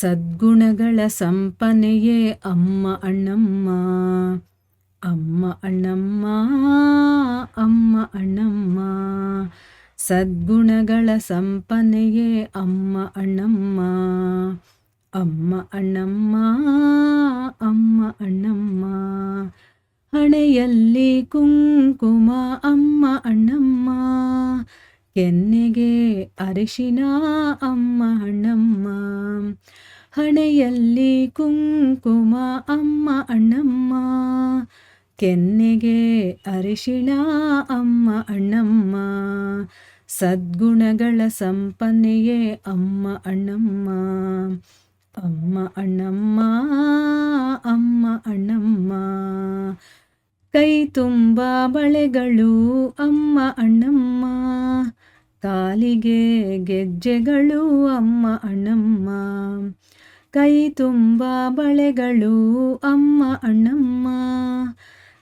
ಸದ್ಗುಣಗಳ ಸಂಪನೆಯೇ ಅಮ್ಮ ಅಣ್ಣಮ್ಮ. ಅಮ್ಮ ಅಣ್ಣಮ್ಮ ಅಮ್ಮ ಅಣ್ಣಮ್ಮ. ಸದ್ಗುಣಗಳ ಸಂಪನೆಯೇ ಅಮ್ಮ ಅಣ್ಣಮ್ಮ. ಅಮ್ಮ ಅಣ್ಣಮ್ಮ ಅಮ್ಮ ಅಣ್ಣಮ್ಮ. ಹಣೆಯಲ್ಲಿ ಕುಂಕುಮ ಅಮ್ಮ ಅಣ್ಣಮ್ಮ. ಕೆನ್ನೆಗೆ ಅರಿಶಿನ ಅಮ್ಮ ಹಣೆಯಲ್ಲಿ ಕುಂಕುಮ, ಅಮ್ಮ, ಅಣ್ಣಮ್ಮ. ಕೆನ್ನೆಗೆ ಅರಿಶಿಣ, ಅಮ್ಮ, ಅಣ್ಣಮ್ಮ. ಸದ್ಗುಣಗಳ ಸಂಪನ್ನೆಯೇ ಅಮ್ಮ, ಅಣ್ಣಮ್ಮ. ಅಮ್ಮ ಅಣ್ಣಮ್ಮ ಅಮ್ಮ, ಅಣ್ಣಮ್ಮ. ಕೈ ತುಂಬ ಬಳೆಗಳು, ಅಮ್ಮ, ಅಣ್ಣಮ್ಮ. ಕಾಲಿಗೆ ಗೆಜ್ಜೆಗಳು, ಅಮ್ಮ, ಅಣ್ಣಮ್ಮ. ಕೈ ತುಂಬ ಬಳೆಗಳು, ಅಮ್ಮ ಅಣ್ಣಮ್ಮ.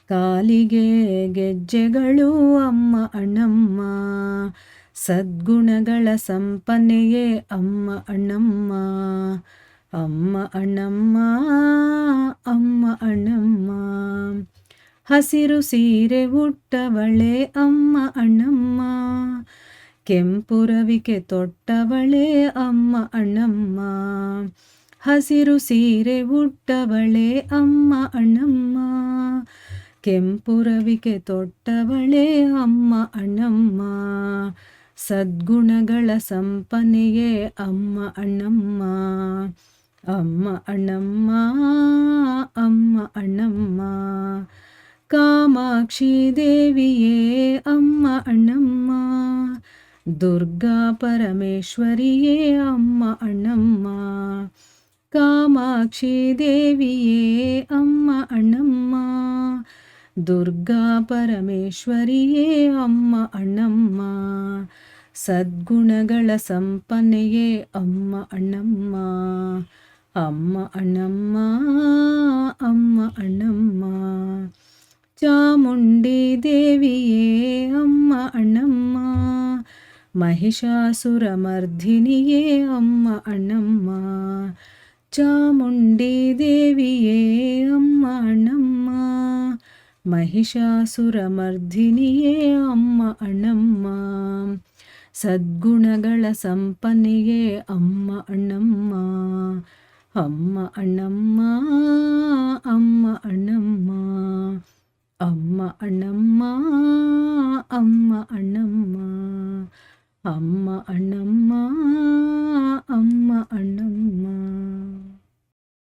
ಕಾಲಿಗೆ ಗೆಜ್ಜೆಗಳು, ಅಮ್ಮ ಅಣ್ಣಮ್ಮ. ಸದ್ಗುಣಗಳ ಸಂಪನ್ನೆಯೇ ಅಮ್ಮ ಅಣ್ಣಮ್ಮ. ಅಮ್ಮ ಅಣ್ಣಮ್ಮ ಅಮ್ಮ ಅಣ್ಣಮ್ಮ. ಹಸಿರು ಸೀರೆ ಉಟ್ಟವಳೆ, ಅಮ್ಮ ಅಣ್ಣಮ್ಮ. ಕೆಂಪು ರವಿಕೆ ತೊಟ್ಟವಳೆ, ಅಮ್ಮ ಅಣ್ಣಮ್ಮ. ಹಸಿರು ಸೀರೆ ಉಟ್ಟವಳೆ ಅಮ್ಮ ಅಣ್ಣಮ್ಮ. ಕೆಂಪುರವಿಕೆ ತೊಟ್ಟವಳೆ ಅಮ್ಮ ಅಣ್ಣಮ್ಮ. ಸದ್ಗುಣಗಳ ಸಂಪನೆಯೇ ಅಮ್ಮ ಅಣ್ಣಮ್ಮ. ಅಮ್ಮ ಅಣ್ಣಮ್ಮ ಅಮ್ಮ ಅಣ್ಣಮ್ಮ. ಕಾಮಾಕ್ಷಿ ದೇವಿಯೇ ಅಮ್ಮ ಅಣ್ಣಮ್ಮ. ದುರ್ಗಾ ಪರಮೇಶ್ವರಿಯೇ ಅಮ್ಮ ಅಣ್ಣಮ್ಮ. ಕಾಮಾಕ್ಷಿ ದೇವಿಯೇ ಅಮ್ಮ ಅಣ್ಣಮ್ಮ ದುರ್ಗಾ ಪರಮೇಶ್ವರಿಯೇ ಅಮ್ಮ ಅಣ್ಣಮ್ಮ ಸದ್ಗುಣಗಳ ಸಂಪನ್ನೆಯೇ ಅಮ್ಮ ಅಣ್ಣಮ್ಮ ಅಮ್ಮ ಅಣ್ಣಮ್ಮ ಅಮ್ಮ ಅಣ್ಣಮ್ಮ ಚಾಮುಂಡಿ ದೇವಿಯೇ ಅಮ್ಮ ಅಣ್ಣಮ್ಮ ಮಹಿಷಾಸುರ ಮರ್ಧಿನಿಯೇ ಅಮ್ಮ ಅಣ್ಣಮ್ಮ ಚಾಮುಂಡಿ ದೇವಿಯೇ ಅಮ್ಮ ಅಣ್ಣಮ್ಮ ಮಹಿಷಾಸುರ ಮರ್ಧಿನಿಯೇ ಅಮ್ಮ ಅಣ್ಣಮ್ಮ ಸದ್ಗುಣಗಳ ಸಂಪನ್ನೆಯೇ ಅಮ್ಮ ಅಣ್ಣಮ್ಮ ಅಮ್ಮ ಅಣ್ಣಮ್ಮ ಅಮ್ಮ ಅಣ್ಣಮ್ಮ ಅಮ್ಮ ಅಣ್ಣಮ್ಮ ಅಮ್ಮ ಅಣ್ಣಮ್ಮ ಅಮ್ಮ ಅಣ್ಣಮ್ಮ ಅಮ್ಮ ಅಣ್ಣಮ್ಮ